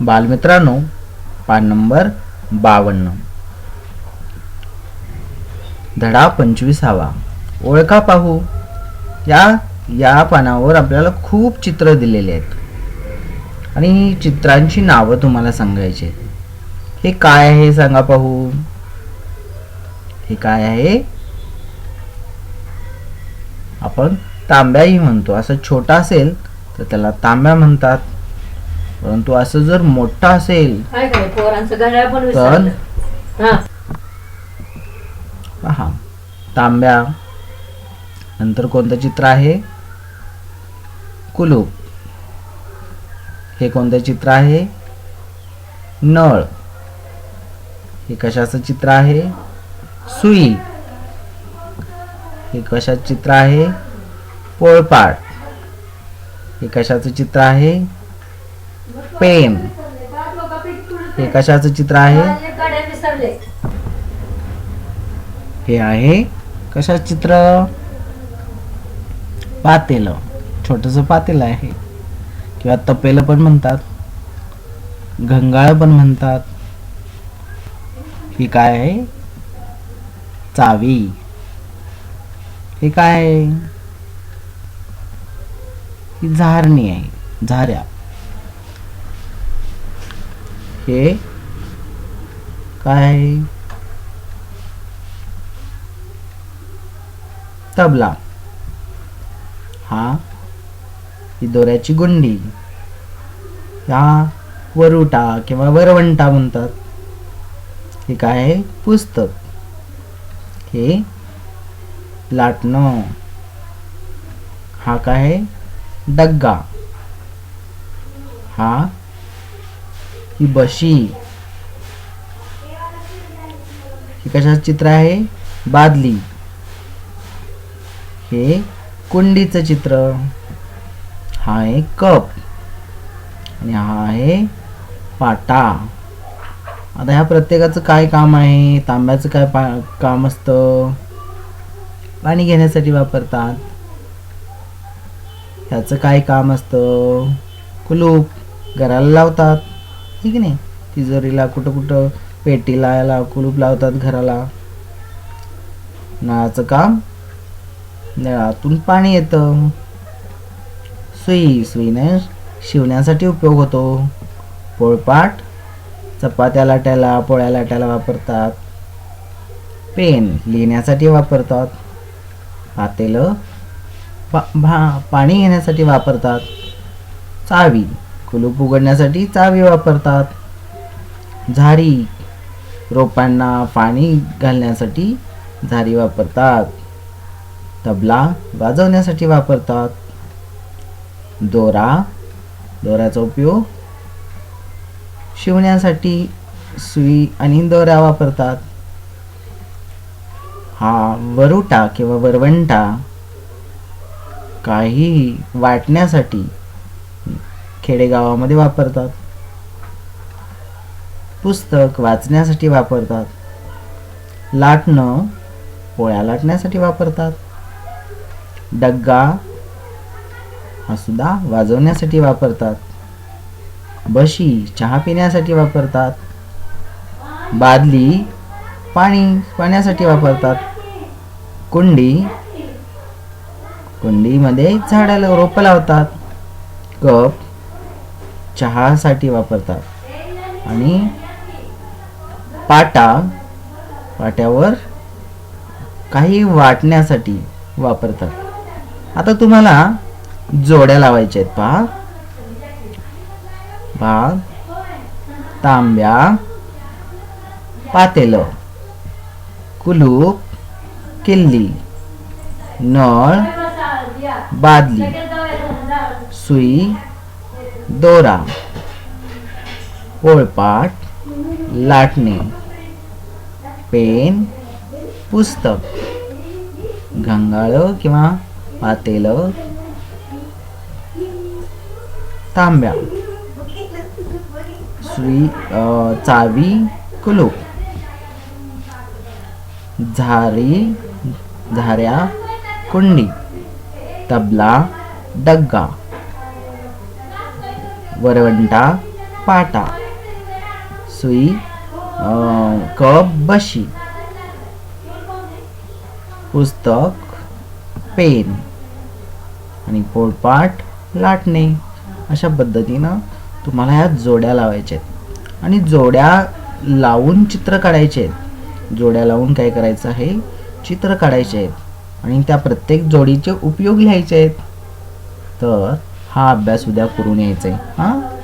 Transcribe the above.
बालमित्रांनो पान नंबर बावन्न. धडा पंचवीसावा. ओळखा पाहू. या या पानावर आपल्याला खूप चित्र दिलेले आहेत. आणि चित्रांची नावं तुम्हाला सांगायची आहेत. हे काय आहे सांगा पाहू. हे काय आहे? आपण तांब्याही म्हणतो. असं छोटा असेल तर त्याला तांब्या म्हणतात. परंतु असं जर मोठा असेल काय काय पोरांचं घड्याळ पण तर विसरलं. हा. पहा तांब्या नंतर कोणतं चित्र आहे? कुलूप. हे कोणतं चित्र आहे? नळ. हे कशाचं चित्र आहे? सुई. हे कशाचं चित्र आहे? पोळपाट हे कशाचं चित्र आहे? पेन हे कशाचं चित्र आहे? हे आहे कशाचं चित्र? पातेलं. छोटस पातेलं आहे. किंवा तपेलं पण म्हणतात. घंगाळ पण म्हणतात. ही काय आहे? चावी. हे काय आहे? ही झारणी आहे. झाऱ्या. हे काय? तबला. हा. ही दोऱ्याची गुंडी. हा वरुटा किंवा वरवंटा म्हणतात. हे काय? आहे पुस्तक. हे लाटणं. हा काय? आहे डग्गा. हा ही बशी ही कशाचं चित्र आहे? बादली. हे कुंडीचं चित्र. हा आहे कप. आणि हा आहे पाटा. आता ह्या प्रत्येकाचं काय काम आहे? तांब्याचं काय पा काम असतं? पाणी घेण्यासाठी वापरतात. ह्याचं काय काम असतं? कुलूप. घराला लावतात. ठीक आहे नाही? तिजोरीला कुठं कुठं पेटीला याला कुलूप लावतात घराला. नळाचं काम? नळातून पाणी येतं. सुई सुईने शिवण्यासाठी उपयोग होतो. पोळपाट चपात्या लाटायला पोळ्या लाटायला वापरतात. पेन लिहिण्यासाठी वापरतात. पातेलं पा भा पाणी घेण्यासाठी वापरतात. चावी कुलूप उघडण्यासाठी चावी वापरतात. झारी रोपांना पाणी घालण्यासाठी झारी वापरतात. तबला वाजवण्यासाठी वापरतात. दोरा दोऱ्याचा उपयोग शिवण्यासाठी सुई आणि दोऱ्या वापरतात. हा वरुटा किंवा वरवंटा काही वाटण्यासाठी खेडेगावामध्ये वापरतात. पुस्तक वाचण्यासाठी वापरतात. लाटणं पोळ्या लाटण्यासाठी वापरतात. डग्गा हा सुद्धा वाजवण्यासाठी वापरतात. बशी चहा पिण्यासाठी वापरतात. बादली पाणी पाण्यासाठी वापरतात. कुंडी कुंडीमध्ये झाडाला रोपं लावतात. कप चहासाठी वापरतात. आणि पाटा पाट्यावर काही वाटण्यासाठी वापरतात. आता तुम्हाला जोड्या लावायच्या आहेत पहा. पहा तांब्या पातेलं कुलूप किल्ली नळ बादली सुई दोरा पोळपाट लाटणे पेन पुस्तक घंगाळं किंवा पातेलं तांब्या सुई चावी कुलूप झारी झाऱ्या कुंडी तबला डग्गा. वरवंटा पाटा. सुई कप बशी. पुस्तक पेन. आणि पोळपाट लाटणे. अशा पद्धतीनं तुम्हाला ह्या जोड्या लावायच्या आहेत. आणि जोड्या लावून चित्र काढायचे आहेत. जोड्या लावून काय करायचं आहे? चित्र काढायचे आहेत. आणि त्या प्रत्येक जोडीचे उपयोग लिहायचे आहेत. तर हा अभ्यास उद्या करून यायचा आहे हां?